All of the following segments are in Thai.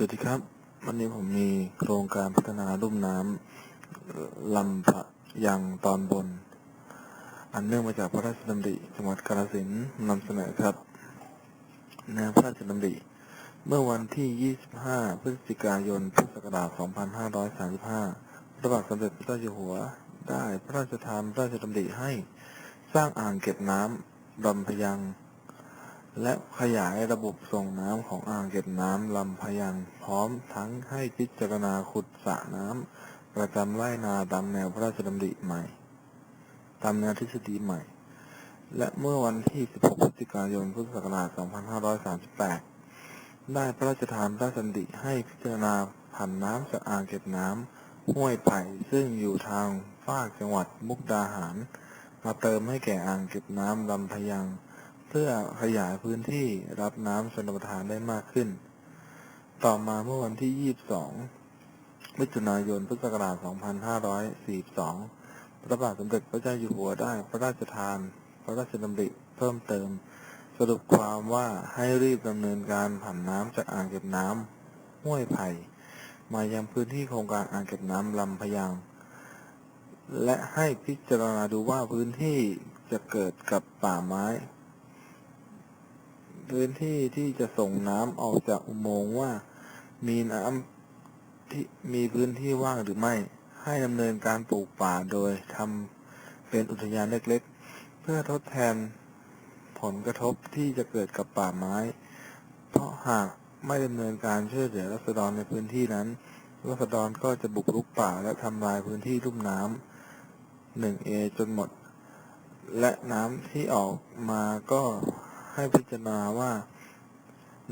สวัสดีครับ วันนี้ผมมีโครงการพัฒนาลุ่มน้ำลำพะยังตอนบน อันเนื่องมาจากพระราชดำริจังหวัดกาฬสินธุ์นำเสนอครับแนวพระราชดำริ เมื่อวันที่ 25 พฤศจิกายน พุทธศักราช 2535 พระบาทสมเด็จพระเจ้าอยู่หัว ได้พระราชทานพระราชดำริให้ สร้างอ่างเก็บน้ำลำพะยัง และขยายระบบส่งน้ำของอ่างเก็บน้ำลำพยังพร้อมทั้งให้พิจารณาขุดสระน้ำประจำไร่นาตามแนวพระราชดำริใหม่ ตามแนวทฤษฎีใหม่ และเมื่อวันที่ 16 พฤศจิกายน พุทธศักราช 2538 ได้พระราชทานพระราชดำริให้พิจารณาผันน้ำจากอ่างเก็บน้ำห้วยไผ่ซึ่งอยู่ทางภาคจังหวัดมุกดาหาร มาเติมให้แก่อ่างเก็บน้ำลำพยัง เพื่อขยายพื้นที่รับน้ำชนประทานได้มากขึ้น ต่อมาเมื่อวันที่ 22 มิถุนายน พุทธศักราช 2542 พระบาทสมเด็จพระเจ้าอยู่หัวได้พระราชทาน พระราชดำริเพิ่มเติม สรุปความว่าให้รีบดำเนินการผันน้ำจากอ่างเก็บน้ำห้วยไผ่ มายังพื้นที่โครงการอ่างเก็บน้ำลำพยังและให้พิจารณาดูว่าพื้นที่จะเกิดกับป่าไม้ พื้นที่ที่จะส่งน้ำออกจากอุโมงค์ว่า มีน้ำที่มีพื้นที่ว่างหรือไม่ ให้ดำเนินการปลูกป่าโดยทำเป็นอุทยานเล็กๆ เพื่อทดแทนผลกระทบที่จะเกิดกับป่าไม้ เพราะหากไม่ดำเนินการช่วยเหลือรัษฎรในพื้นที่นั้น รัษฎรก็จะบุกรุกป่าและทำลายพื้นที่ลุ่มน้ำ 1A จนหมด และน้ำที่ออกมาก็ ให้พิจารณาว่า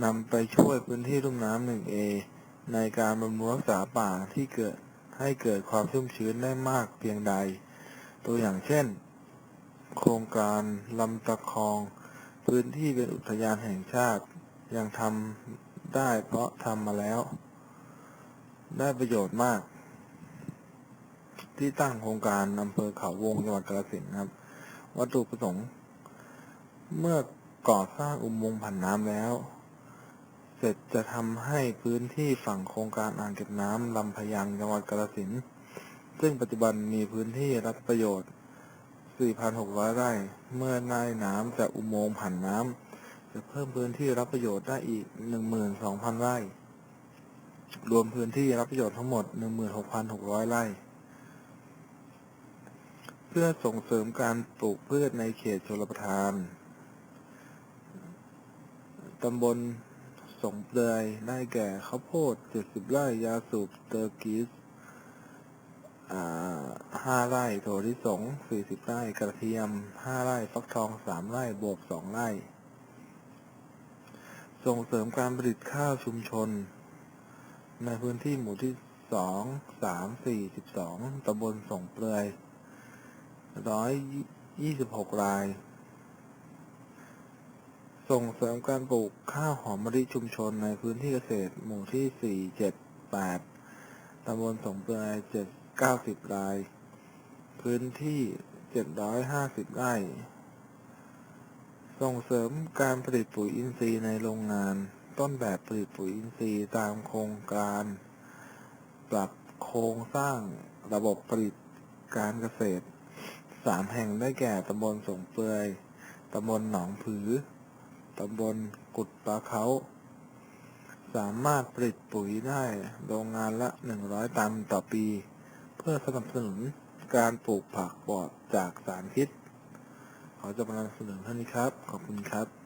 นำไปช่วยพื้นที่ลุ่มน้ำ 1A ในการบำรุงรักษาป่าที่เกิดให้เกิดความชุ่มชื้นได้มากเพียงใด ตัวอย่างเช่น โครงการลำตะคอง พื้นที่เป็นอุทยานแห่งชาติ ยังทำได้เพราะทำมาแล้ว ได้ประโยชน์มาก ที่ตั้งโครงการอำเภอเขาวงจังหวัดกาฬสินธุ์ครับ วัตถุประสงค์ เมื่อ ก่อสร้างอุโมงค์ผ่านน้ำแล้ว เสร็จจะทำให้พื้นที่ฝั่งโครงการอ่างเก็บน้ำลำพยังจังหวัดกาฬสินธุ์ซึ่งปัจจุบันมีพื้นที่รับประโยชน์ 4,600 ไร่ เมื่อได้น้ำจากอุโมงค์ผ่านน้ำจะเพิ่มพื้นที่รับประโยชน์ได้อีก 12,000 ไร่ รวมพื้นที่รับประโยชน์ทั้งหมด 16,600 ไร่ เพื่อส่งเสริมการปลูกพืชในเขตชลประทาน ตำบลสงเปลยได้แก่ข้าวโพด70ไร่ ยาสูบเตอร์กิสอ่า5ไร่โถลิสง40ไร่ กระเทียม5ไร่ฟักทอง3ไร่ บวบ2ไร่ ส่งเสริมการผลิตข้าวชุมชน ในพื้นที่หมู่ที่2 3 4 12ตำบลสงเปลือย126ราย ส่งเสริมการปลูกข้าวหอมมะลิชุมชนในพื้นที่เกษตร หมู่ที่ 4 7 8 ตำบลสงเปลือย7 90ราย พื้นที่ 750 ไร่ ส่งเสริมการผลิตปุ๋ยอินทรีย์ในโรงงาน ต้นแบบผลิตปุ๋ยอินทรีย์ตามโครงการ ปรับโครงสร้างระบบผลิตการเกษตรสามแห่งได้แก่ตำบลสงเปลือยตำบลหนองผือ ตำบลกุดปลาเขา สามารถผลิตปุ๋ยได้โรงงานละ 100 ตันต่อปี เพื่อสนับสนุนการปลูกผักปลอดจากสารพิษ ขอจะมานำเสนอเท่านี้ครับ ขอบคุณครับ